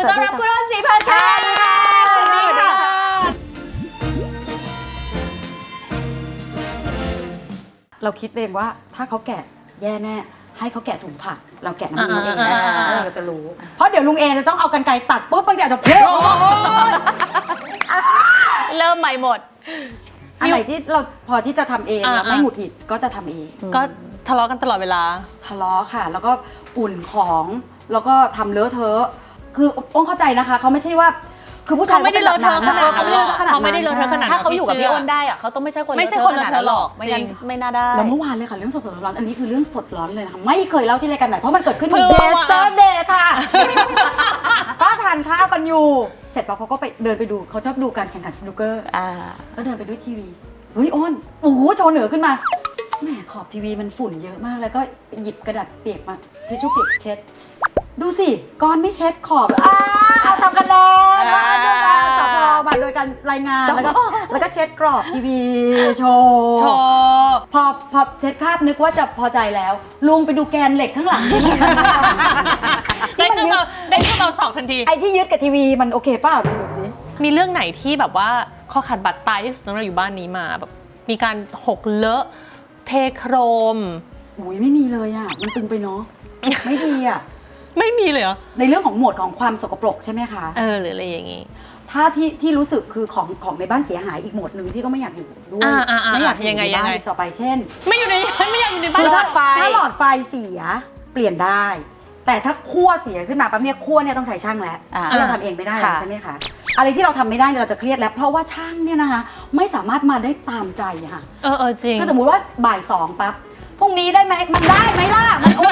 มือต้อนรับคุณอ้นสีพันธ์ค่ะสวัสดีค่ะ เราคิดเองว่าถ้าเขาแกะแย่แน่ให้เขาแกะถุงผัก เราแกะน้ำมันเองอ่าเออเราจะรู้ เพราะเดี๋ยวลุงเอจะต้องเอากันไกรตัดปุ๊บบางทีอาจจะเพ่เริ่มใหม่หมดอันไหนที่เราพอที่จะทำเองอ่าแล้วไม่อ่าหงุดหงิดก็จะทำเองก็ทะเลาะกันตลอดเวลา ทะเลาะค่ะ แล้วก็อุ่นของแล้วก็ทำเลอะเทอะ คืออ้นเข้าใจนะคะเขาไม่ใช่ว่า คือผู้ชายเขาไม่ได้เลอะเทอะขนาดนั้นหรอกเขาเขาไม่ได้เลอะเทอะขนาดถ้าเขาอยู่กับพี่อ้นได้อะเขาต้องไม่ใช่คนไม่ใช่เลคนอะเลอะเทอะหรอกไม่งั้นจริงไม่น่าได้แล้วเมื่อวานเลยค่ะเรื่องสดๆร้อนๆอันนี้คือเรื่องสดร้อนเลยนะคะไม่เคยเล่าที่รายการไหนเพราะมันเกิดขึ้นเพิ่งเยเมื่อวานสเตอร์เดย์ค่ะก็ทานข้าวกันอยู่เสร็จปั๊บเขาก็ไปเดินไปดูเขาชอบดูการแข่งขันสนุกเกอร์อ่าก็เดินไปด้วยทีวีเฮ้ยอ้นโอ้โหโชว์เหนือขึ้นมาแหมขอบทีวีมันฝุ่นเยอะมากแล้วก็หยิบกระดาษเปียกมาทิชชู่เปียกเช็ด ดูสิก้อนไม่เช็ดขอบอ้าเอาทำคะแนนว่าด้วยกันสพมาโดยการรายงานแล้วก็แล้วก็เช็ดกรอบทีวีโชว์โชว์พอพอเช็ดคราบนึกว่าจะพอใจแล้ว ลุงไปดูแกนเหล็กข้างหลังที่มันได้เครื่องเบาได้เครื่องเบาสองทันที ไอ้ที่ยึดกับทีวีมันโอเคเปล่าดูสิมีเรื่องไหนที่แบบว่าข้อขัดบัตรตายที่สุดตั้งแต่เราอยู่บ้านนี้มาแบบมีการหกเลอะเทโครมอุ้ยไม่มีเลยอะมันตึงไปเนาะไม่ดีอะ ไม่มีเลยเหรอ ในเรื่องของหมวดของความสกปรกใช่ไหมคะ เออหรืออะไรอย่างงี้ ถ้าที่ที่รู้สึกคือของของในบ้านเสียหายอีกหมวดหนึ่งที่ก็ไม่อยากอยู่ด้วยอ่าอ่าอ่าไม่อยากอยู่ยังไงในบ้านยังไง อีกต่อไปเช่นไม่อยู่ในไม่อยากอยู่ในบ้านคือหลถ้าอดไฟ ถ้าหลอดไฟเสียเปลี่ยนได้ แต่ถ้าขั้วเสียขึ้นมาปั๊บเนี่ยขั้วเนี่ยต้องใช้ช่างแล้วอ่าแล้วเราทำเองไม่ได้แล้วค่ะ ใช่ไหมคะอะไรที่เราทำไม่ได้เนี่ยเราจะเครียดแล้ว เพราะว่าช่างเนี่ยนะคะ ไม่สามารถมาได้ตามใจอะค่ะ เออเออจริงคือสมมุติว่าบ่ายสองปั๊บพรุ่งนี้ได้ไหมมันได้ไหมล่ะมันโอ้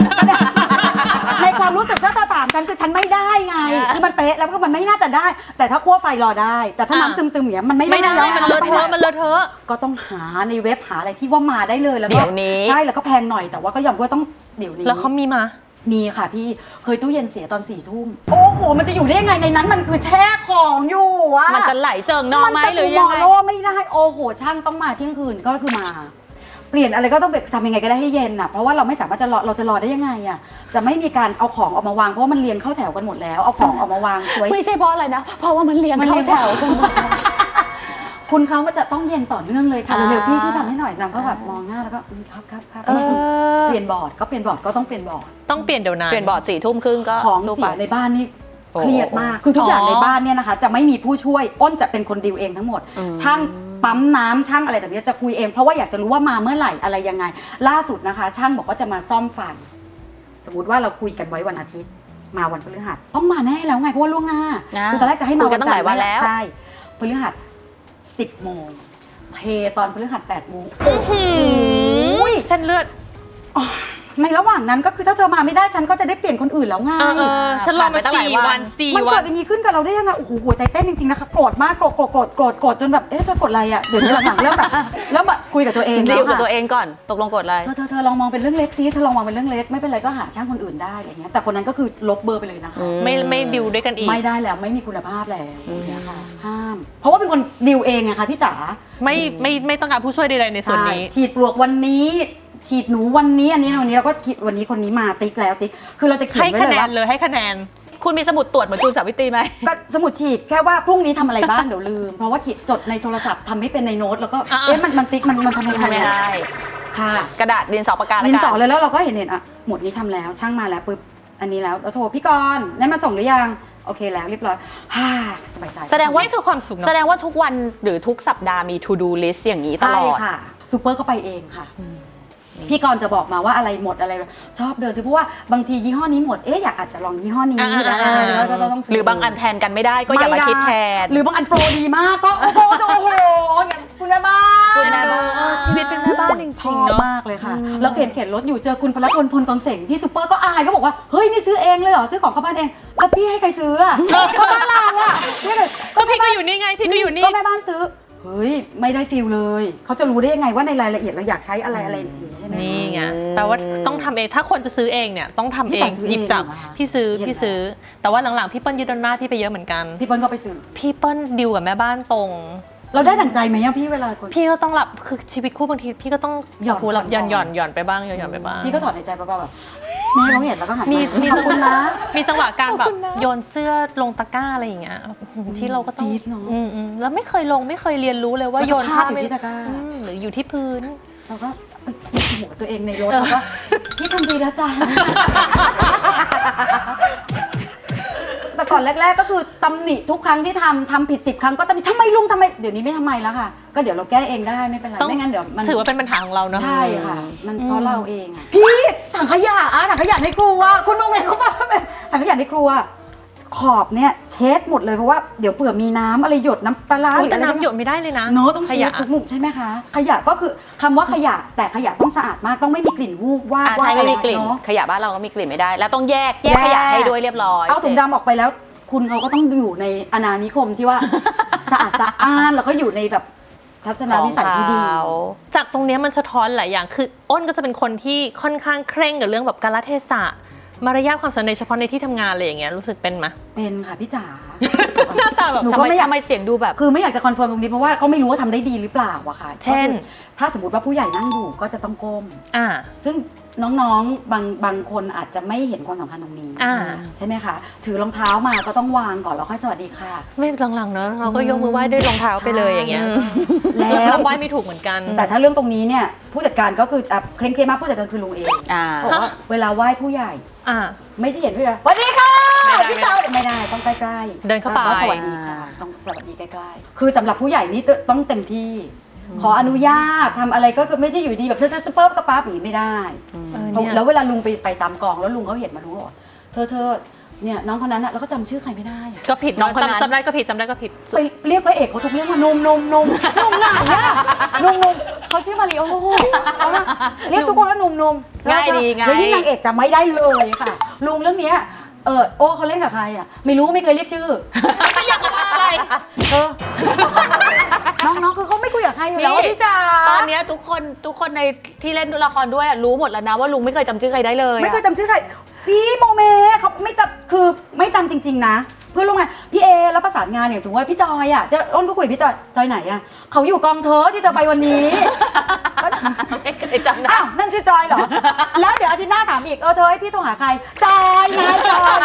ในความรู้สึกถ้าเธอถามฉันคือฉันไม่ได้ไงคือมันเป๊ะแล้วก็มันไม่น่าจะได้ แต่ถ้าขั้วไฟรอได้ แต่ถ้าอ่าน้ำซึมซึมๆอย่างเงี้ยมันไม่ไม่ได้แล้วมันเลอะเทอะมันเลอะเทอะ ก็ต้องหาในเว็บหาอะไรที่ว่ามาได้เลยแล้วก็เดี๋ยวนี้ ใช่แล้วก็แพงหน่อยแต่ว่าก็ยอมว่าต้องเดี๋ยวนี้ แล้วเขามีมา มีค่ะพี่เคยตู้เย็นเสียตอนสี่ทุ่มโอ้โห มันจะอยู่ได้ยังไงในนั้นมันคือแช่ของอยู่อะมันจะไหลเจิงนองไหมจะหรือยังไงโลไม่ได้ โอ้โห ช่างต้องมาเที่ยงคืนก็คือมา เปลี่ยนอะไรก็ต้องแบบทำยังไงก็ได้ให้เย็นน่ะเพราะว่าเราไม่สามารถจะรอเราจะรอได้ยังไงอะจะไม่มีการเอาของออกมาวางเพราะว่ามันเรียงเข้าแถวกันหมดแล้วเอาของออกมาวางไว้ไม่ใช่เพราะอะไรนะ เพราะว่ามันเรียงมันเข้าเรียงแถแถววกันหมดคุณเขาก็จะต้องเย็นต่อเนื่องเลยค่ะอ่าเร็วๆพี่พี่ทำให้หน่อยนางก็แบบมองหน้าแล้วก็อืมครับครับครับเออเปลี่ยนบอร์ดก็เปลี่ยนบอร์ดก็ต้องเปลี่ยนบอร์ดต้องเปลี่ยนเดี๋ยวนั้นเปลี่ยนบอร์ดสี่ทุ่มครึ่งก็ของสู้เสีไปยในบ้านนี่โอ้เครียดมาก คือทุกอย่างอ๋อในบ้านเนี่ยนะคะ จะไม่มีผู้ช่วยอ้นจะเป็นคนดิวเองทั้งหมดอืมช่าง ปั๊มน้ำช่างอะไรแบบนี้จะคุยเอง เพราะว่าอยากจะรู้ว่ามาเมื่อไหร่อะไรยังไง ล่าสุดนะคะ ช่างบอกว่าจะมาซ่อมไฟ สมมติว่าเราคุยกันไว้วันอาทิตย์ มาวันพฤหัสต้องมาแน่แล้วไงเพราะว่าล่วงหน้านะคือตอนแรกจะให้มาคุยกันตั้งหลายวันแล้ว ใช่พฤหัสสิบโมงเทตอนพฤหัสแปดโมงหืมเส้นเลือด ในระหว่างนั้นก็คือถ้าเธอมาไม่ได้ฉันก็จะได้เปลี่ยนคนอื่นแล้วไงเออเออฉันรอผ่านไปมาตั้งหลายสี่วันวันสี่มันวัเกินดอย่างนี้ขึ้นกับเราได้ยังไงโอ้โหหัวใจเต้นจริงๆนะคะโกรธมากโกรธโกรธโกรธโกรธโกรธจนแบบเอ๊ะเธอกดอะไรอะเดี๋ยวนี้หลังๆเริ่มแบบเริ่มแบบคุยกับตัวเองดีแล้วลกับค่ะตัวเองก่อน ตกลงกดอะไร เธอเธอเธอลองมองเป็นเรื่องเล็กซิเธอลองมองเป็นเรื่องเล็กไม่เป็นไรก็หาช่างคนอื่นได้อะไรเงี้ยแต่คนนั้นก็คือลบเบอร์ไปเลยนะคะอืไม่ไม่ดิวด้วยกันอีก ไม่ได้แล้วไม่มีคุณภาพแล้วอืมเนี่ยค่ะห้าม เพราะว่าเป็นคนดิวเองอะค่ะพี่จ๋าไม่ไม่ไม่ต้องการผู้ช่วยใดๆในส่วนนี้ ใช่ฉีดปลวกวันนี้ ฉีดหนูวันนี้อันนี้วันนี้เราก็คิดวันนี้คนนี้มาติ๊กแล้วติ๊กคือเราจะเขียนให้ไว้คะเลแนยนว่าเลยให้คะแนน คุณมีสมุดตรวจเหมือนจูนสาวิตรีไหม ก็สมุดฉีกแค่ว่าพรุ่งนี้ทำอะไรบ้างเดี๋ยวลืม เพราะว่าขีดจดในโทรศัพท์ทำไม่เป็นในโน้ตแล้วก็อ่า เอ๊ะมันมันติ๊กมันมันทำยังไงทำไม่อะได้ค่ะกระดาษดินสอปากกาลิแล้วนกัต่อนเลยแล้วเราก็เห็นเห็นอะหมดนี้ทำแล้วช่างมาแล้วปุ๊บอันนี้แล้วแล้วโทรพี่กรณ์ได้มาส่งหรือยังโอเคแล้วเรียบร้อยฮ่าสบายใจแสดงว่า นี่คือความสุขแสเนาะดงว่าทุกวันหรือทุกสัปดาห์มี to do list อย่างนี้ตใช่ลอด ค่ะซูเปอร์ก็ไปเองค่ะ พี่กรณ์จะบอกมาว่าอะไรหมดอะไร ชอบเดินซื้อเพราะว่าบางทียี่ห้อนี้หมดเอ๊ะอยากอาจจะลองยี่ห้อนี้อ่าแล้วแล้วก็ต้องซื้หรือบางอันแทนกันไม่ได้ก็อย่ามาคิดแทน หรือบางอันโปรดีมากก็โอ้โหโอ้โหอย่างคุณแม่บ้านคุณแม่บ้านเออชีวิตเป็นแม่บ้านจริงชอบๆเนาะมากเลยค่ะแล้วเข็นเข็นรถอยู่เจอคุณพลพลพลกองเสงที่ซูเปอร์ก็อายก็บอกว่าเฮ้ยนี่ซื้อเองเลยเหรอซื้อของเข้าบ้านเองแล้วพี่ให้ใครซื้ออะก็บ้านเราอะนี่เลยก็พี่ก็อยู่นี่ไงพี่ก็อยู่นี่ ก็แม่บ้านซื้อ เฮ้ยไม่ได้ฟิลเลย เขาจะรู้ได้ยังไงว่าในรายละเอียดเราอยากใช้อะไรอะไรอย่างนี้ใช่ไหม นี่ไงอืมแปลว่าต้องทำเองถ้าคนจะซื้อเองเนี่ยต้องทำพี่เอจ๋างซื้อเองหยิบจับเหรอคะพี่ซื้อเห็นพี่ซื้อ แต่ว่าหลังๆพี่เปิ้ลยึดอำนาจพี่ไปเยอะเหมือนกัน พี่เปิ้ลก็ไปซื้อพี่เปิ้ลดิวกับแม่บ้านตรง เราได้ดั่งใจไหมอะพี่เวลาคน พี่ก็ต้องรับคือชีวิตคู่บางทีพี่ก็ต้องหย่อนโโรับก่อนหย่อนหย่อนหย่อนไปบ้างหย่อนหย่อนไปบ้าง พี่ก็ถอนในใจเบาๆแบบ แม่เขาเห็นแล้วก็หันมีมามีขอบคุณนะมีจังหวะการแบขบอบคุณนะโยนเสื้อลงตะกร้าอะไรอย่างเงี้ยที่เราก็ต้องจี๊ดเนอะ อืมอืมแล้วไม่เคยลงไม่เคยเรียนรู้เลยว่าแล้วก็โยนพลาดอยู่ที่ตะกร้า อืมหรืออยู่ที่พื้น เราก็หัวตัวเองในรถแล้วก็พี่ทำดีแล้วจ้าแต่ก่อนแรก ๆ ก็คือตำหนิทุกครั้งที่ทำทำผิดสิบครั้งก็ตำหนิทำไมลุงทำไมเดี๋ยวนี้ไม่ทำไมแล้วค่ะ ก็เดี๋ยวเราแก้เองได้ไม่เป็นไรต้อง ไม่งั้นเดี๋ยวมันถือว่าเป็นปัญหาของเราเนาะใช่ค่ะ มันอืมเพราะเราเองอะพี่ ถังขยะอะถังขยะในครัวคุณลุงเองเขาบอกว่าเป็นถังขยะในครัว ขอบเนี่ยเช็ดหมดเลยเพราะว่าเดี๋ยวเผื่อมีน้ำอะไรหยดน้ำปลาร้าอุ๊ยรือแต่อะไรน้ำหยดไม่ได้เลยนะเนอะต้องขเช็ยะดทุกมุมใช่ไหมคะ ขยะก็คือคำว่าขยะแต่ขยะต้องสะอาดมากต้องไม่มีกลิ่นวูบวาบอ่าว่าใช่ไม่มีกลิ่นเนาะขยะบ้านเราก็มีกลิ่นไม่ได้ แล้วต้องแยกแยกแยก ขยะให้ด้วยเรียบร้อยเอาถุงดำออกไปแล้ว คุณเขาก็ต้องอยู่ในอาณานิคมที่ว่า สะอาดสะอ้านแล้วก็อยู่ในแบบ ทัศนวิสัยที่ดีของเขาจากตรงเนี้ยมันสะท้อนหลายอย่าง คืออ้นก็จะเป็นคนที่ค่อนข้างเคร่งกับเรื่องแบบกาลเทศะ มารยาทความสัมพันธ์เฉพาะในที่ทำงานอะไรอย่างเงี้ยรู้สึกเป็นไหม เป็นค่ะพี่จ๋า หน้าตาแบบ หนูทำก็ไมไม่อยาก ทำไมเสียงดูแบบ คือไม่อยากจะคอนเฟิร์มตรงนี้เพราะว่าก็ไม่รู้ว่าทำได้ดีหรือเปล่าอะค่ะเช่น ก็คือถ้าสมมติว่าผู้ใหญ่นั่งอยู่ก็จะต้องก้ม อ่า ซึ่ง น้องๆ บางบางคนอาจจะไม่เห็นความสำคัญตรงนี้อ่า ใช่ไหมคะ ถือรองเท้ามาก็ต้องวางก่อนแล้วค่อยสวัสดีค่ะ ไม่หลังๆเนอะเราก็ยกมือไหว้ด้วยรองเท้าไปเลยอย่างเงี้ยแล้เราวไหว้ไม่ถูกเหมือนกัน แต่ถ้าเรื่องตรงนี้เนี่ยผู้จัดการก็คือจะเคร่งเครียดมากผู้จัดการคือลุงเองอ่า บอกว่าเวลาไหว้ผู้ใหญ่ อ่า ไม่ใช่เห็นผู้ใหญ่สวัสดีค่ะไม่ได้พี่เจ้าไม่ได้ต้องใกล้ๆเดินเข้าไปก็สวัสดีค่ะต้องสวัสดีใกล้ๆ คือสำหรับผู้ใหญ่นี่ต้องเต็มที่ ขออนุญาตทำอะไรก็คือไม่ใช่อยู่ดีแบบเธอจะเปิ๊บกระปั๊บอย่างนี้ไม่ได้ เออเนี่ย แล้วเวลาลุงไปไปตามกองแล้วลุงเขาเห็นมารู้ว่าเธอเธอเนี่ยน้องคนนั้นอะแล้วก็จำชื่อใครไม่ได้อะก็ผิดน้องคนนั้นจำจำได้ก็ผิดจำได้ก็ผิด ไปเรียกพระเอกเขาทุกเรื่องว่านุ่มนุ่มนุ่มนุ่มหนาเนี่ยนุ่มนุ่มเขาชื่อมาริโอเอาละเรียกทุกคนว่านุ่มนุ่มง่ายดีง่ายแล้วยิ่งนางเอกจำไม่ได้เลยค่ะลุงเรื่องเนี้ย เออโอ้เขาเล่นกับใครอะ ไม่รู้ไม่เคยเรียกชื่อ อยากมาอะไร เออ น้องๆคือเขาไม่คุยกับใครอยู่แล้วอะพี่จ๋าตอนเนี้ยทุกคนทุกคนในที่เล่นละครด้วยอะรู้หมดแล้วนะว่าลุงไม่เคยจำชื่อใครได้เลยอะไม่เคยจำชื่อใครพี่โมเมเขาไม่จำคือไม่จำจริง ๆ นะ เพื่อนร่วมงานพี่เอแล้วประสานงานเนี่ยสมมติว่าพี่จอยอะเดี๋ยวอ้นก็คุยกับพี่จอยจอยไหนอะเขาอยู่กองเธอที่เธอไปวันนี้ ไม่เคยจำได้ อ้าวนั่นชื่อจอยเหรอ แล้วเดี๋ยวอาทิตย์หน้าถามอีก เออเธอให้พี่โทรหาใคร จอยไงจอย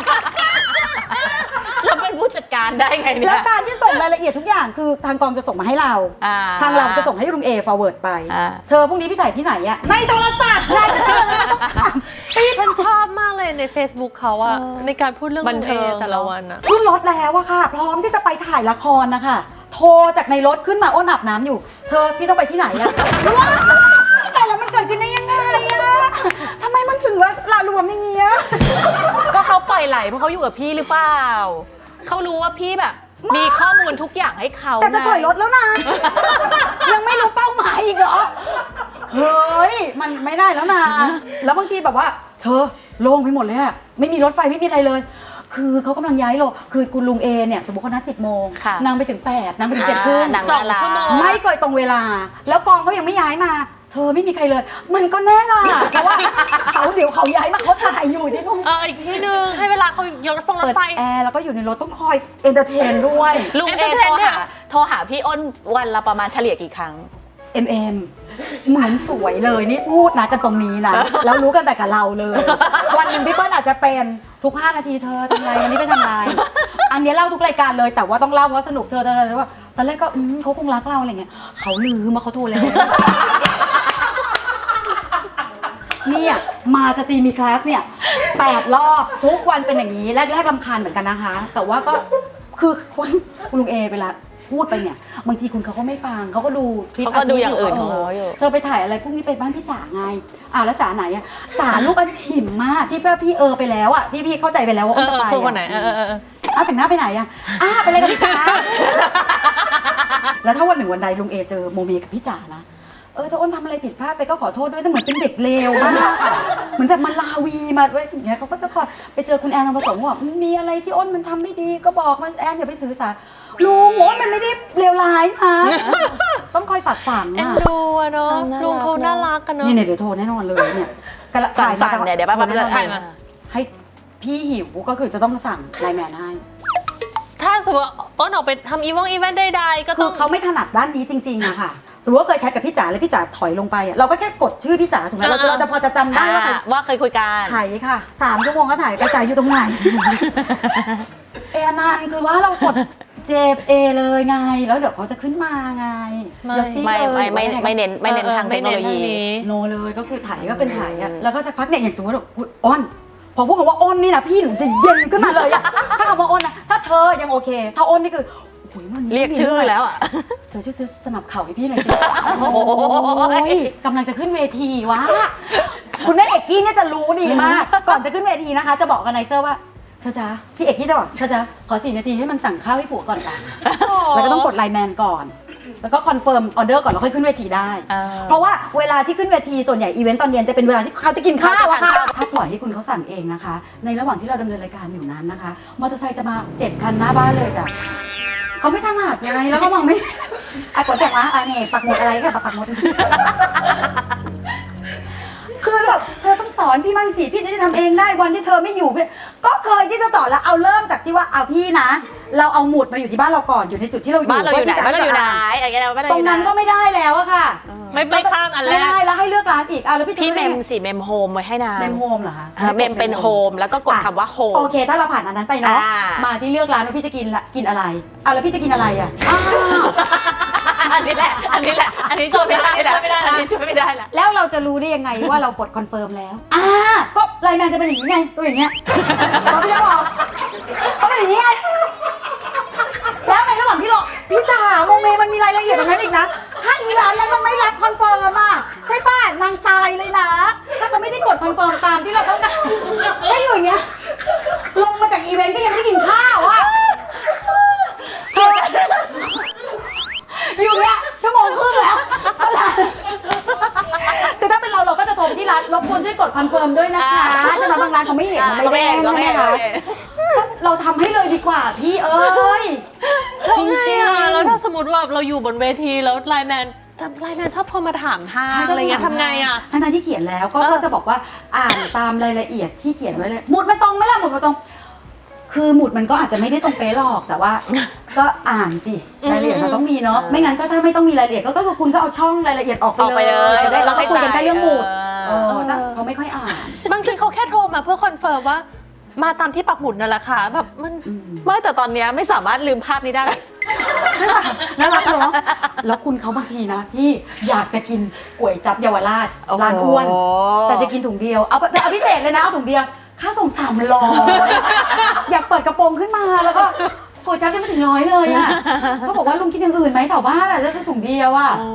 แล้วเป็นผู้จัดการได้ไงเนี่แล้วยการที่ส่งรายละเอียดทุกอย่างคือทางกองจะส่งมาให้เรา อ่ ทางเราจะส่งให้ลุงเอ forward ไป อ่า เธอพรุ่งนี้พี่ถ่ายที่ไหนอะในโทรศัพท์นายจะเจออะไรมาต้องถามปี๊ดฉันชอบมากเลยใน Facebook เขาอะเออในการพูดเรื่องบันเทิง ลุอแต่ละวันอะ ขึ้นรถแล้วอะค่ะ พร้อมที่จะไปถ่ายละครนะคะ โทรจากในรถขึ้นมาอ้นอาบน้ำอยู่ เธอพี่ต้องไปที่ไหนอะว้าวแต่แล้วมันเกิดขึ้นได้ยังไงอะทำไมมันถึงว่าลารวมอย่างเงี้ย ก็เขาปล่อยไหลเพราะเขาอยู่กับพี่หรือเปล่า เขารู้ว่าพี่แบบ มีข้อมูลทุกอย่างให้เขาแต่จะถอยรถไงแล้วนะ ยังไม่รู้เป้าหมายอีกเหรอ เฮ้ย มันไม่ได้แล้วนะ แล้วบางทีแบบว่า เธอโล่งไปหมดเลยอะไม่มีรถไฟไม่มีอะไรเลย คือเขากำลังย้ายโลคือคุณลุงเอเนี่ยสมมติเขานัดสิบโมงค่ะนางไปถึงแปดนางไปถึงเจ็ดครึ่งอ่านางสองน่ารัก ชั่วโมง ไม่เคยตรงเวลา แล้วกองเขายังไม่ย้ายมา เธอไม่มีใครเลย มันก็แน่ล่ะเพราะว่าเขาเดี๋ยวเขาย้ายมาเขาถ่ายอยู่ที่นู่นเอออีกที่หนึ่งให้เวลาเขายกรถฟงรเปิถดไฟ แอร์แล้วก็อยู่ในรถต้องคอยเอนเตอร์เทนด้วย ลุงเอ Entertain โทรเนี่ยหาโทรหาพี่อ้นวันละประมาณเฉลี่ยกี่ครั้งเอ็ม เอ็มเหมือนสวยเลยนี่พูดนะกันตรงนี้นะ แล้วรู้กันแต่กับเราเลย วันหนึ่งพี่เปิ้ลอาจจะเป็นทุก 5 นาทีเธอทำไรอันนี้ไปทำไรอันนี้เล่าทุกรายการเลยแต่ว่าต้องเล่าเพราะสนุกเธอเธอเธอว่าตอนแรกก็อืมเขาคงรักเราอะไรเงี้ยเขาลืมมาเขาโทรแล้วเนี่ยมาสตรีมีคลาสเนี่ยแปดรอบทุกวันเป็นอย่างนี้แรกแรกๆรำคาญเหมือนกันนะคะ แต่ว่าก็คือคุณคุณลุงเอเวลา พูดไปเนี่ยบางทีคุณเขาก็ไม่ฟังเขาก็ดูคลิปเขาก็ดูอย่างอื่นเของเขาอยู่ เธอไปถ่ายอะไรพรุ่งนี้ไปบ้านพี่จ๋าไงอ่าแล้วจ๋าไหนอะจ๋าลูกอาชิมมากที่พี่พี่เออไปแล้วอะที่พี่เข้าใจไปแล้วว่าเออ้นอจะเออไปคนคนไหนอะเออเออเออ อ้าวแต่งหน้าไปไหนอะอ้าไปอะไรกับพี่จ๋า แล้วถ้าวันหนึ่งวันใดลุงเอเจอโมเมกับพี่จ๋านะ เออถ้าอ้นทำอะไรผิดพลาดไปก็ขอโทษด้วยนะเหมือนเป็นเด็กเลวมากอะเหมือนแบบมาลาวีมาไว้อย่างเงี้ยเขาก็จะคอยไปเจอคุณแอนทองผสมว่าอืมมีอะไรที่อ้นมันทำไม่ดีก็บอกมันแอนอย่าไปสื่อสาร ลุงอ้นมันไม่ได้เลวร้ายนะต้องคอยฝากฝังเอ็นอะดูอะเนาะเออน่ารักลุงเขาน่ารักกันเนาะนี่เนี่ยเดี๋ยวโทรแน่นอนเลยเนี่ยกำลังสั่งถ่าสั่งมาเนี่ยเดี๋ยวแป๊บโทรๆแน่นอนจะถ่ายเลมา ให้พี่หิวก็คือจะต้องสั่งไลน์แมนให้ ถ้าสมมติว่าอ้นออกไปทำอีวงอีเวนต์ใดๆก็คืต้อองเขาไม่ถนัดด้านนี้จริงๆอะค่ะ สมมติว่าเคยแชทกับพี่จ๋าแล้วพี่จ๋าถอยลงไปอะเราก็แค่กดชื่อพี่จ๋าถูกไหมเราอ่าเราจะพอจะจำได้ว่าใครอ่าว่าเคยคุยกันถ่ายค่ะสามชั่วโมงก็ถ่ายไปจ่ายอยู่ตรงไหน เออนานคือว่าเรากด เจเอเลยไง แล้วเดี๋ยวเขาจะขึ้นมาไงไม่ แล้วซี่ไม่เลยไม่ไม่ไม่เน้นไม่เน้นออทางเทคโนโลยีไม่เน้นทางนี้โนเลยก็คือถ่ายก็เป็นถ่ายอะอืม แล้วก็สักพักเนี่ยอย่างสมมติว่าอุ๊ยอ้อน พอพูดคำว่าอ้อนนี่นะพี่หนูจะเย็นขึ้นมาเลยอะถ้าคำว่าอ้อนนะถ้าเธอยังโอเค ถ้าอ้อนนี่คือโอ้ยวันนี้เรียกชื่อแล้วอะ เธอช่วยซื้อสนับเข่าให้พี่หน่อยสิโอ้โห โอ้ยกำลังจะขึ้นเวทีวะคุณแม่เอกกี้เนี่ยจะรู้ดีมาก ก่อนจะขึ้นเวทีนะคะ จะบอกกับไนเซอร์ว่า เธอจ้าพี่เอกกี้จะบอกเธอจ้าขอสี่นาทีให้มันสั่งข้าวให้ผัวก่อนค่ะแล้วก็ต้องกดไลน์แมนก่อน แล้วก็คอนเฟิร์มออเดอร์ก่อนแล้วค่อยขึ้นเวทีได้อ่าเพราะว่าเวลาที่ขึ้นเวทีส่วนใหญ่อีเวนต์ตอนเย็นจะเป็นเวลาที่เขาจะกินข้าวอะค่ะเขาจะทานข้าวถ้าปล่อยให้คุณเขาสั่งเองนะคะ ในระหว่างที่เราดำเนินรายการอยู่นั้นนะคะมอเตอร์ไซค์จะมาเจ็ดคันหน้าบ้านเลยจ้ะเขาไม่ถนัดไงแล้วก็มองไม่อะกดแจกมาอะนี่ปักหมุดอะไรก็ปักหมุด คือแบบเธอต้ องสอนพี่มั่งสิพี่จะได้ทำเองได้วันที่เธอไม่อยู่พี่ก็เคยที่จะสอนแล้วเอาเริ่มจากที่ว่าเอาพี่นะ เราเอาหมุดมาอยู่ที่บ้านเราก่อนอยู่ในจุดที่เราอยู่บ้านเราอยู่ไหนพื่บ้านเราอยู่ไหนที่จะอะไรเงี้ยบ้านเราตอรงยู่ไหนนั้นก็ไม่ได้แล้วอะค่ะไม่ไม่ข้ามอันแรไม่กได้แล้วให้เลือกร้านอีกอะแล้วพี่จะพี่เมรู้มได้ไงสิเมมโฮมไว้ให้นางเมมโฮมเหรอคะ อ่าเมมเป็นโฮมแล้วก็กดคำว่าโฮม โอเค ถ้าเราผ่านอันนั้นไปเนาะ อ่ามาที่เลือกร้านว่าพี่จะกินละกินอะไรอะแล้วพี่จะกินอะไรอะอ้าว อันนี้แหละ อันนี้แหละ อันนี้ช่วยไม่ได้แหละช่วยไม่ได้นะอันนี้ช่วยไม่ได้แหละแล้วเราจะรู้ได้ยังไงว่าเรากดคอนเฟิร์มแล้ว อ่า ก็ไลน์แมนจะเป็นอย่างนี้ไง ตัวอย่างเงี้ยเราพี่จะบอกเขาเป็นอย่างนี้ไง แล้วในระหว่างที่รอพี่จ๋าโมเมมันมีรายละเอียดตรงนั้นอีกนะ ถ้าอีร้านนั้นมันไม่รับคอนเฟิร์มอะใช่ป่ะนางตายเลยนะ ถ้าเขาไม่ได้กดคอนเฟิร์มตามที่เราต้องการก็อยู่อย่างเงี้ย ลงมาจากอีเวนต์ก็ยังไม่ได้กินข้าวอะเธ ออยู่เนี้ยชั่วโมงครึ่งแล้วก็ลาคือถ้าเป็นเราเราก็จะโทรไปที่ร้านรบกวนช่วยกดคอนเฟิร์มด้วยนะคะอ่าใช่ไหมบางร้านเขาไม่เห็นอ่ามันไม่แจ้งก็ใช่ไม่ไหมเห็นก็คะไม่เห็นเราทำให้เลยดีกว่าพี่เอ้ยแล้วไงจริงอะๆแล้วถ้าสมมติว่าเราอยู่บนเวทีแล้วไลน์แมนแต่ไลน์แมนชอบโทรมาถามทางอะไรเงี้ยทำไงอะ ทั้งๆที่เขียนแล้วก็เออ ก็จะบอกว่าอ่านตามรายละเอียดที่เขียนไว้เลยหมุดมันตรงไหมล่ะหมุดมันตรง คือหมุดมันก็อาจจะไม่ได้ตรงเป๊ะหรอกแต่ว่า ก็อ่านสิรายละเอียดมันต้องมีเนาะอืมไม่งั้นก็ถ้าไม่ต้องมีรายละเอียดก็ก็คือคุณก็เอาช่องรายละเอียดออกออกไปไปเลเลยยจะได้แล้เราวไม่ไม่คุยกันใส่แค่เรื่องหมุดเอเอออแต่เขาไม่ค่อยอ่าน บางทีเขาแค่โทรมาเพื่อคอนเฟิร์มว่า มาตามที่ปักหมุดนั่นแหละค่ะแบบมันอืมไม่แต่ตอนเนี้ยไม่สามารถลืมภาพนี้ได้ น่ารักเนาะแล้วคุณเขาบางทีนะพี่อยากจะกินก๋วยจับเยาวราชร้านอ้วน แต่จะกินถุงเดียว เอาแต่เอาพิเศษเลยนะ เอาถุงเดียว ค่าส่งสามร้อยอยากเปิดกระโปรงขึ้นมาแล้วก็โกจับได้ไม่ถึงร้อยเลยอะเขาบอกว่าลุงคิดอย่างอื่นไหมแถวบ้านอะจะถุงเดียวอะอ๋อ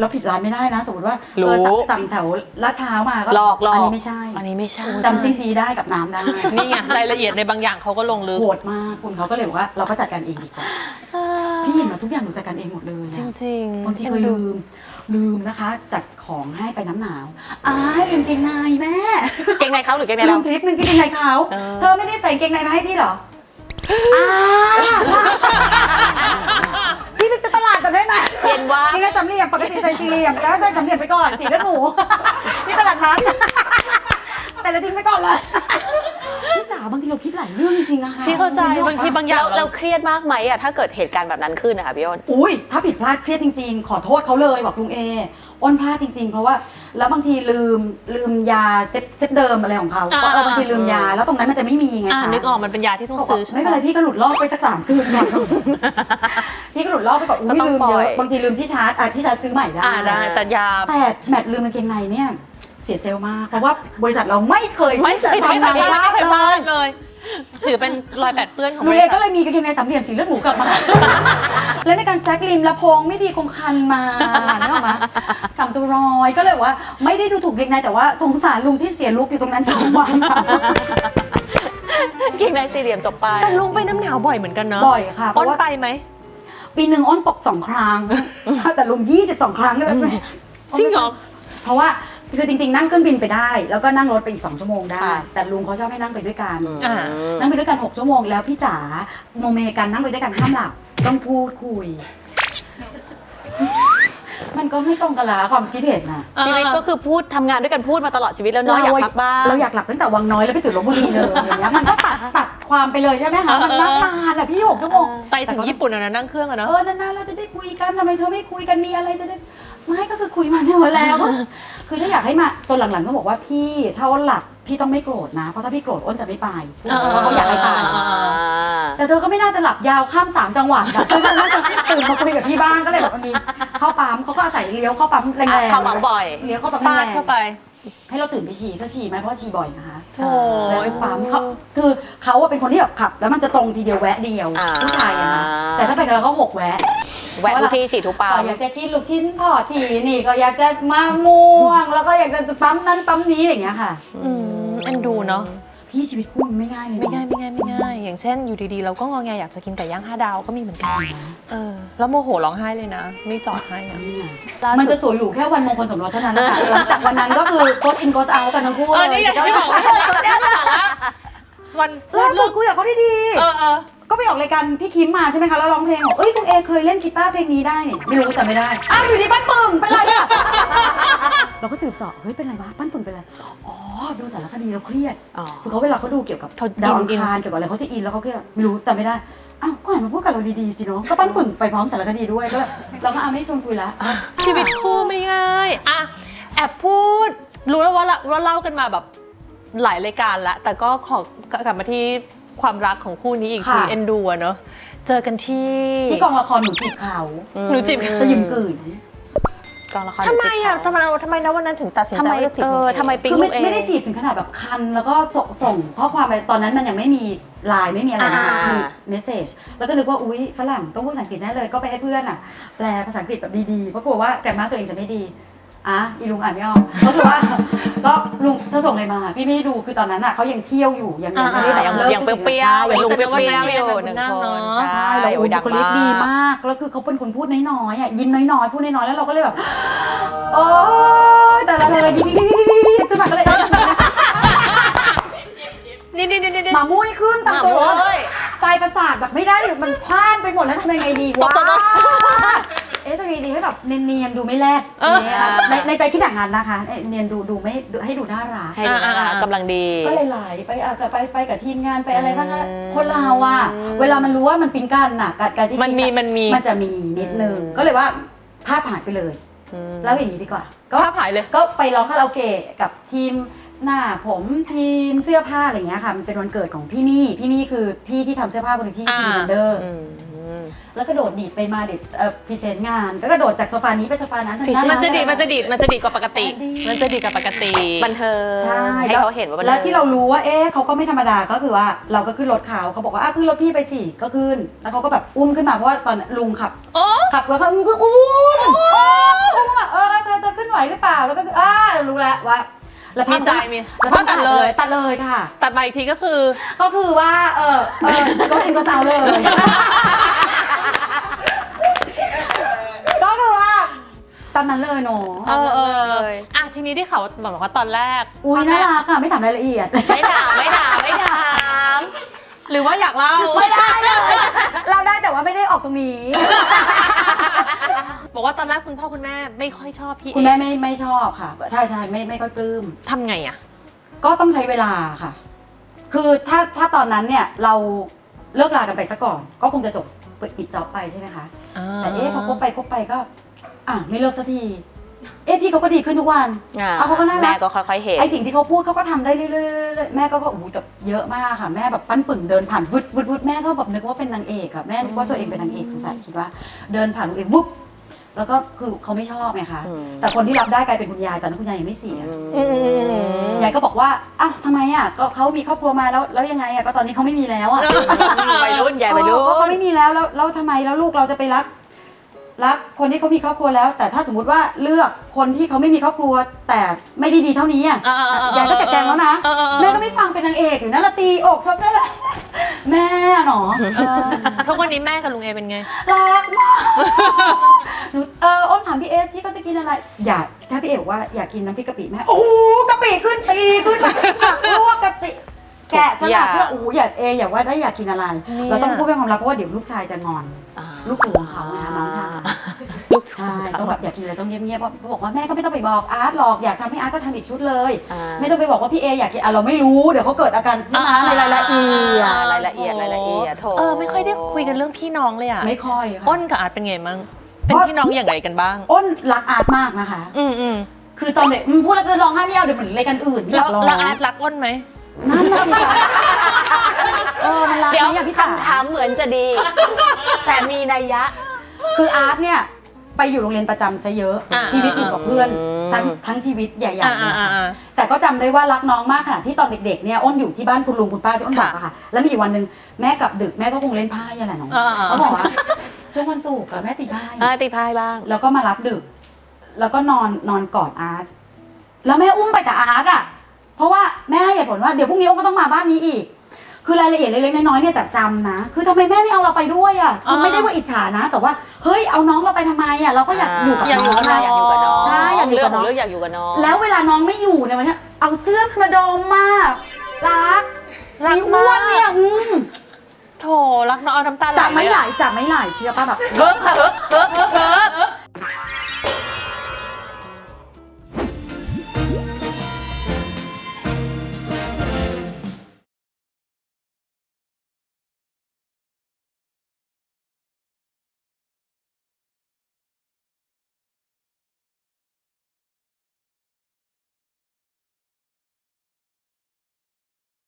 เราผิดร้านไม่ได้นะ สมมติว่ารู้เออสั่งสั่งแถวลาดพร้าวมาก็หลอกหลอกอันนี้ไม่ใช่อันนี้ไม่ใช่จำซินจีได้กับน้ำได้นี่ไงรายละเอียดในบางอย่างเขาก็ลงลึกโหดมากคุณเขาก็เลยบอกว่าเราก็จัดการเองดีกว่าพี่เห็นมาทุกอย่างหนูจัดการเองหมดเลยอะจริงๆบางทีเคยลืม ลืมนะคะ จัดของให้ไปน้ำหนาวอ้ายลืมเกงในแม่เกงในเขาหรือเกงในลืเรามคลิปหนึ่งเกงในเขาเออ เธอไม่ได้ใส่เกงในมาให้พี่เหรออ้าพี่ไปซื้อตลาดก่อนได้ไหมเย็นว่าเกงในสามเหลี่ยมปกติใส่สี่เหลี่ยมแล้วใส่สามเหลี่ยมไปก่อนสีเลือดหมูที่ตลาดนัดแต่ละทิ้งไปก่อนเลยพี่จ๋าบางทีเราคิดหลายเรื่องจริงๆนะคะพี่เข้าใจบางทีบางอย่างเราเราเครียดมากไหมอะถ้าเกิดเหตุการณ์แบบนั้นขึ้นนะคะพี่อ้นอุ้ยถ้าผิดพลาดเครียดจริง ๆ ขอโทษเขาเลยบอกลุงเออ้นพลาดจริง ๆ เพราะว่าแล้วบางทีลืมลืมยาเซตเซตเดิมอะไรของเขาอ่าก็เออบางทีลืมยาแล้วตรงนั้นมันจะไม่มีไงอ่าคะ นึกออกมันเป็นยาที่ต้องบอกซื้อว่าใช่ไหม ไม่เป็นไรพี่ก็หลุดลอกไปสักสามคืนก่อน พี่ก็หลุดลอกไปก่อนอุ้ก็ยต้องลืมปล่เยอย อะบางทีลืมที่ชาร์จอะที่ชาร์จซื้อใหม่ได้อ่าได้แต่ยา แต่แมทลืมกางเกงในเนี่ยเสียเซลล์มาก เพราะว่าบริษัทเราไม่เคยไม่เคยทำไม่เคยงานพลาดไม่เคยพเลลายดเลย ถือเป็นรอยแปดเปื้อนของลุบงริเอษัก็ทเลยมีกางเกงในสามเหลี่ยมสีเลือดหมูกลับมา แล้วในการแซกริมและโพงไม่ดีคงคันมาเนี่ยหรอกไหมสามตัวรอยก็เลยว่า ไม่ได้ดูถูกเกงในแต่ว่าสงสารลุงที่เสียลุกอยู่ตรงนั้นสองวันเกงในสี่เหลี่ยมจบไปแต่ลุงไปน้ำหนาวบ่อยเหมือนกันเนาะบ่อยค่ะเพอ้นราะว่าไปไหมปีหนึ่งอ้นตกสองครั้งแต่ลุงยี่สิบสองครั้งก็เลยจริงเหรอเพราะว่า คือจริงๆ นั่งเครื่องบินไปได้ แล้วก็นั่งรถไปอีกสองชั่วโมงได้ ค่ะ แต่ลุงเขาชอบให้นั่งไปด้วยกัน อ่า นั่งไปด้วยกัน 6 ชั่วโมงแล้วพี่จ๋าโมเมกันนั่งไปด้วยกันห้ามหลับต้องพูดคุย มันก็ไม่ตรงกันละความคิดเห็นนะชีวิตก็คือพูดทำงานด้วยกันพูดมาตลอดชีวิตแล้วเนาะอยากพักบ้าง เราอยากหลับตั้งแต่วังน้อยแล้วไปถึงลบบุรีเลยอย่างเงี้ยมันก็ตัดตัดความไปเลยใช่ไหมคะมันนั่งนานอะพี่หกชั่วโมงไปถึงญี่ปุ่นอะนะนั่งเครื่องอะเนาะเออนานๆเราจะได้คุยกันทำไมเธอไม่คุยกันมีอะไรจะได้ ไม่ก็คือคุยมาเนี่ยแล้ว คือถ้าอยากให้มาจนหลังๆก็บอกว่าพี่ถ้าอ้นหลับพี่ต้องไม่โกรธนะ เพราะถ้าพี่โกรธอ้นจะไม่ไปเพราะเขาอยากให้ไปแต่เธอก็ไม่น่าจะหลับยาวข้ามสามจังหวัดอะเธอก็น่าจะตื่นมาคุยกับพี่บ้างก็เลยแบบมันมีเข้าปั๊มเขาก็อาศัยเลี้ยวเข้าปั๊มแรงๆเข้าปั๊มบ่อยเลี้ยวเข้าปั๊มฟาดแรงเข้าไปๆ ให้เราตื่นไปฉี่เธอฉี่ไหมเพราะฉี่บ่อยนะคะโถ่แล้วปั๊มเขาคือเขาอะเป็นคนที่แบบขับ แล้วมันจะตรงทีเดียวแวะเดียวอ่า ผู้ชายอะนะแต่ถ้าไปกับเราก็หกแวะแวะทุกที่ฉีดทุกปั๊ก็มอยากจะกินลูกชิ้นทอดทีนี่ก็อยากจะมาม่วง แล้วก็อยากจะปั๊มนั้นปั๊มนี้อย่างเงี้ยค่ะ อืมเอ็นดูเนาะ พี่ชีวิตคู่มันไม่ง่ายเลยไม่ง่ายไม่ง่ายไม่ง่าย อย่างเช่นอยู่ดีๆ เราก็งอแงอยากจะกินไก่ย่างห้าดาวก็มีเหมือนกันเออแล้วโมโหร้องไห้เลยนะ ไม่จอดให้อะนี่ไงล่าสุดมันจะสวยหรูแค่วันมงคลสมรสเท่านั้นนะคะหลังจากวันนั้นก็คือโคสอินโคสเอากันทั้งคู่เออนี่อย่างที่บอกไม่บอกว่าวันล่าสุดคุยกับเขาดี เออเออๆ ก็ไปออกรายการพี่คิมมาใช่ไหมคะแล้วร้องเพลงบอกเอ้ยคุณเอเคยเล่นกีตาร์เพลงนี้ได้นี่ไม่รู้จำไม่ได้ อ้าวอยู่ดีปั้นปึ่งเป็นไรอะเราก็สืบเสอบเฮ้ยเป็นไรวะปั้นปึ่งเป็นไรอ๋อดูสารคดีเราเครียดอ๋อ คือเขาเวลาเขาดูเกี่ยวกับเขาดาวอังอินคารเกี่ยวกับอะไรเขาจะอินแล้วเขาก็ไม่รู้จำไม่ได้อ้าวก็หันมาพูดกับเราดีๆสิเนาะก็ปั้นปึ่งไปพร้อมสารคดีด้วยก็แบบเราก็เอาไม่ชวนคุยละอะชีวิตคู่ไม่ง่ายอะแอบพูด รู้แล้วว่าละว่าเล่ากันมาแบบหลายรายการแล้วแต่ก็ขอกลับมาที่ ความรักของคู่นี้อีกทีเอ็นดูอะเนาะเจอกันที่ ที่กองละครหนูจีบเขาหนูจีบจะหยิมกื่นกองละครทำไมอะจิตทำไมทำไมนะวันนั้นถึงตัดสินทำใจไมว่าจะจีบเออน้งทำไมปิ๊งคือลูไม่กเอง ไม่ได้จีบถึงขนาดแบบคัน แล้วก็ส่งส่งข้อความไปตอนนั้นมันยังไม่มีไลน์ไม่มีอะไรนะคะอ่ามีมีเมสเซจแล้วก็นึกว่าอุ๊ยฝรั่งต้องพูดภาษาอังกฤษแน่เลยก็ไปให้เพื่อนอะแปลภาษาอังกฤษแบบดีๆเพราะกลัวว่าแกรมมาตัวเองจะไม่ดี อะอีลุงอ่านไม่ออกก็คือว่าก็ลุงเธอส่งอะไรมาพี่ไม่ได้ดูคือตอนนั้นอะเขายังเที่ยวอยู่ยังยังไม่ได้แบบยังเลิกยังเปรี้ยวๆยังลุงเปรี้ยวๆอยู่หนึ่งคนใช่เราโอ้ยดังบุคลิกมากดีมากแล้วคือเขาเป็นคนพูดน้อยๆอะยิ้มน้อยๆพูดน้อยๆแล้วเราก็เลยแบบโอ๊ยแต่ละเลยยิ้มยิ้มยิ้มยิ้มยิ้มขึ้นมาก็เลยนี่นี่นี่นี่หมามุ้ยขึ้นตามตัวหมามุ้ยตายประสาทแบบไม่ได้อยู่มันพลาดไปหมดแล้วทำยังไงดีวะตบตบตบเอ๊ะทำยังไงดีให้แบบเนียนๆดูไม่แรดเออเนี่ยในในใจคิดอย่างนั้นนะคะเอ๊ะเนียนดูดูไม่ดูให้ดูน่ารัก ให้ดูน่ารักกำลังดี ก็เลยไหลไปอะกับไปไปกับทีมงานไปอะไรบ้างอะอืมคนเราอะ เวลามันรู้ว่ามันปิ๊งกันน่ะการการที่มันมีปิ๊งกัมันมี มันจะมีนิดนึงอืมก็เลยว่าภาพหายไปเลย อืมแล้วอย่างนี้ดีกว่า ก็ภาพหายเลย ก็ไปร้องคาราโอเกะกับทีมหน้าผมทีมเสื้อผ้าอะไรอย่างเงี้ยค่ะ มันเป็นวันเกิดของพี่มี่ พี่มี่คือพี่ที่ทำเสื้อผ้าคนหนึงที่อ่า ทีมเดอร์ อืม แล้วก็โดดดีดไปมาดิดเอ่อพรีเซนต์งาน แล้วก็โดดจากโซฟานี้ไปโซฟานั้นทำหามันจะดีดมันจะดีดมันจะดีดกว่าปกติ ดี มันจะดีดกว่าปกติ บันเทิงใช่ให้เขาเห็นว่าบันเทิง แล้วที่เรารู้ว่าเอ๊ะเขาก็ไม่ธรรมดาก็คือว่าเราก็ขึ้นรถเขาเขาบอกว่าอะขึ้นรถพี่ไปสิก็ขึ้น แล้วเขาก็แบบอุ้มขึ้นมาเพราะว่าตอนนั้นลุงขับ โอ้ ขับรถเขาก็อุ้มอุ้มอะเออเธอเธอขึ้นไหวหรือเปล่าแล้วก็คืออ่ารู้แล้วว่าแล้วมีภาพใจมีแล้วก็ภาพตัดเลย ตัดเลยค่ะ ตัดมาอีกทีก็คือ ก็คือว่าเออเออก็กินก็เซาเลย ก็คือว่า ตามนั้นเลยเนาะเออเออเลยอะทีนี้ที่เขาบอกว่าตอนแรกอุ้ยพ่น่าแม่รักอะไม่ถามรายละเอียด ไม่ถามไม่ถามไม่ถาม หรือว่าอยากเล่า ไม่ได้เลยเราได้แต่ว่าไม่ได้ออกตรงนี้ บอกว่าตอนแรกคุณพ่อคุณแม่ไม่ค่อยชอบพี่คุณเอแม่ไม่ไม่ชอบค่ะ ใช่ใช่ไม่ไม่ค่อยปลื้ม ทำไงอะ ก็ต้องใช้เวลาค่ะ คือถ้าถ้าตอนนั้นเนี่ยเราเลิกลากันไปซะก่อน ก็คงจะจบปิดจ็อบไปใช่ไหมคะ แต่เอ๊ะพอคบไปคบไปก็ อะไม่เลิกสักที เอ๊ะพี่เขาก็ดีขึ้นทุกวันอ่าเอาเขาก็น่ารักแม่ก็ค่อยๆเห็น ไอสิ่งที่เขาพูดเขาก็ทำได้เรื่อยๆแม่ก็ก็โอ้โหแต่เยอะมากค่ะ แม่แบบปั้นปึ่งเดินผ่านวึดวึดวึดแม่ก็แบบนึกว่าเป็นนางเอกอะแม่นึกว่าตัวเองเป็นนางเอกสงสัยคิดว่า เดินผ่านเองวุบแล้วก็คือเขาไม่ชอบไงคะอืม แต่คนที่รับได้กลายเป็นคุณยายตอนนั้นคุณยายยังไม่เสีย อืม ยายก็บอกว่าอ้าวทำไมอะ ก็เขามีครอบครัวมาแล้ว แล้วยังไงอะ ก็ตอนนี้เขาไม่มีแล้วอะวัยรุ่นใหญ่วัยรุ่เออก็เขานไม่มีแล้ว แล้วแล้วทำไม แล้วลูกเราจะไปรัก รักคนที่เขามีครอบครัวแล้ว แต่ถ้าสมมติว่าเลือกคนที่เขาไม่มีครอบครัว แต่ไม่ได้ดีเท่านี้อะเออเออเออเออยายก็จัดแจงแล้วนะเออเออเออแม่ก็ไม่ฟังเป็นนางเอกอยู่นั่นละตีอกชอบนั่นแหละแม่หนอเออทุกวันนี้แม่กับลุงเอเป็นไง รักมากหนูเอออ้อมถามพี่เอสที่เขาจะกินอะไร อยากถ้าพี่เอบอกว่าอยากกินน้ำพริกกะปิแม่โอ้โหกะปิขึ้นตีขึ้นผักลวกกะปิแกะสลัดเพื่อโอ้โหอยากเออยากว่าได้อยากกินอะไรเนี่ยเราต้องพูดเป็นความลับเพราะว่าเดี๋ยวลูกชายจะงอนอ่า ลูกเขยของเขาไงน้องชายลูกใช่ต้องแบบอยากกินอะไรต้องเงียบๆเพราะเขาบอกว่าแม่ก็ไม่ต้องไปบอกอาร์ตหรอกอยากทำให้อาร์ตก็ทำอีกชุดเลยอ่าไม่ต้องไปบอกว่าพี่เออยากกินอะเราไม่รู้เดี๋ยวเขาเกิดอาการใช่ไหมในรายละเอียดอ่ารายละเอียดรายละเอียดโถเออไม่ค่อยได้คุยกันเรื่องพี่น้องเลยอะไม่ค่อยค่ะอ้นกับอาร์ตเป็นไงมั่งเป็นพี่น้องอย่างไรกันบ้าง อ้นรักอาร์ตมากนะคะ อืมอืมคือตอนเด็กอืมพูดแล้วจะร้องไห้ไม่เอาเดี๋ยวเหมือนรายการอื่นไม่อแล้ยาวกร้องแล้วอาร์ตรักอ้นไหมนั่นน่ะสิคะ เออมันรักเดี๋ยวไหมอะพี่ถาคำถามเหมือนจะดี แต่มีนัยยะ คืออาร์ตเนี่ยไปอยู่โรงเรียนประจำซะเยอะ อ่า ชีวิตอยู่กับเพื่อนอืมทั้งทั้งชีวิตใหญ่ๆอ่าเนี่ยอ่าค่ะ อ่า แต่ก็จำได้ว่ารักน้องมากขนาดที่ตอนเด็กๆเนี่ยอ้นอยู่ที่บ้านคุณลุงคุณป้าที่อ้นบอกอะค่ะ แล้วมีอยู่วันหนึ่งแม่กลับดึกแม่ก็คงเล่นไพ่อะแหละน้องอ่าอ่าเขาบอกว่าช่วงวันศุกร์อะแม่ตีไพ่อ่าตีพายบ้าง แล้วก็มารับดึก แล้วก็นอนนอนกอดอาร์ตแล้วแม่อุ้มไปแต่อาร์ตอะเพราะว่าแม่ให้เหตุผลว่าเดี๋ยวพรุ่งนี้อ้นก็ต้องมาบ้านนี้อีก คือรายละเอียดเล็กๆน้อยๆเนี่ยแต่จำนะ คือทำไมแม่ไม่เอาเราไปด้วยอะคือไม่ได้ว่าอิจฉานะ แต่ว่าเฮ้ยเอาน้องเราไปทำไมอะเราก็อยากอยู่กับอยากอยู่กับน้องน้อยากอยู่กับน้องใช่อยากอยู่กับน้องเรื่องของเรื่องอยากอยู่กับน้อง แล้วเวลาน้องไม่อยู่เนี่ยวันเนี้ยเอาเสื้อมาดมมากรักรักมีอ้วนเนี่ยอืมโถรักน้องเอาน้ำตาไหลจับไม่เลยไหลอะจับไม่ไหลเชื่อป่ะแบบ เฮิร์กเฮิร์กเฮิร์กเฮิร์ก